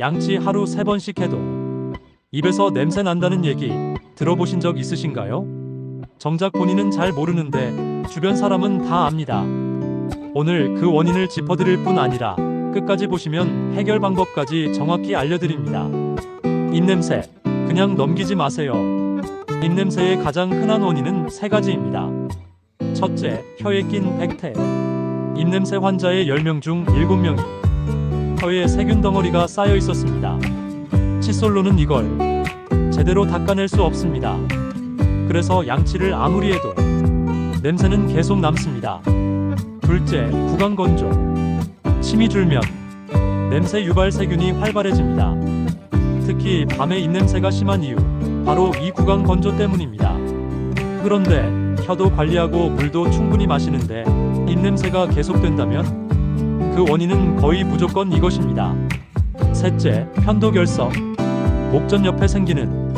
양치 하루 세 번씩 해도 입에서 냄새 난다는 얘기 들어보신 적 있으신가요? 정작 본인은 잘 모르는데 주변 사람은 다 압니다. 오늘 그 원인을 짚어드릴 뿐 아니라 끝까지 보시면 해결 방법까지 정확히 알려드립니다. 입냄새 그냥 넘기지 마세요. 입냄새의 가장 흔한 원인은 세 가지입니다. 첫째, 혀에 낀 백태. 입냄새 환자의 10명 중 7명이 혀에 세균 덩어리가 쌓여 있었습니다. 칫솔로는 이걸 제대로 닦아낼 수 없습니다. 그래서 양치를 아무리 해도 냄새는 계속 남습니다. 둘째, 구강 건조. 침이 줄면 냄새 유발 세균이 활발해집니다. 특히 밤에 입냄새가 심한 이유 바로 이 구강 건조 때문입니다. 그런데 혀도 관리하고 물도 충분히 마시는데 입냄새가 계속된다면 그 원인은 거의 무조건 이것입니다. 셋째, 편도결석. 목전 옆에 생기는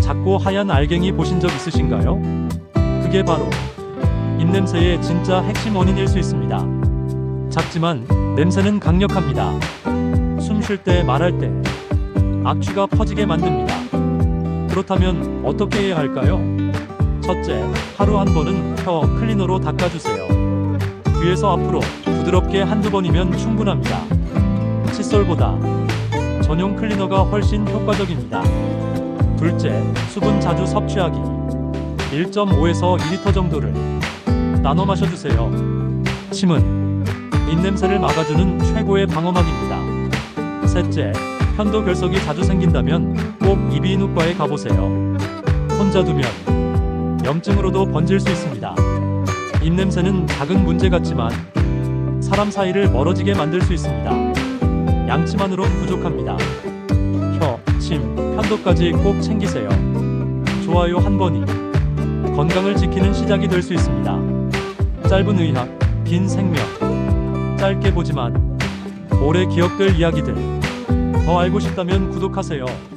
작고 하얀 알갱이 보신 적 있으신가요? 그게 바로 입냄새의 진짜 핵심 원인일 수 있습니다. 작지만 냄새는 강력합니다. 숨 쉴 때 말할 때 악취가 퍼지게 만듭니다. 그렇다면 어떻게 해야 할까요? 첫째, 하루 한 번은 혀 클리너로 닦아주세요. 뒤에서 앞으로 부드럽게 한두 번이면 충분합니다. 칫솔보다 전용 클리너가 훨씬 효과적입니다. 둘째, 수분 자주 섭취하기. 1.5에서 2리터 정도를 나눠 마셔주세요. 침은 입냄새를 막아주는 최고의 방어막입니다. 셋째, 편도 결석이 자주 생긴다면 꼭 이비인후과에 가보세요. 혼자 두면 염증으로도 번질 수 있습니다. 입냄새는 작은 문제 같지만 사람 사이를 멀어지게 만들 수 있습니다. 양치만으론 부족합니다. 혀, 침, 편도까지 꼭 챙기세요. 좋아요 한 번이 건강을 지키는 시작이 될 수 있습니다. 짧은 의학, 긴 생명. 짧게 보지만 오래 기억될 이야기들. 더 알고 싶다면 구독하세요.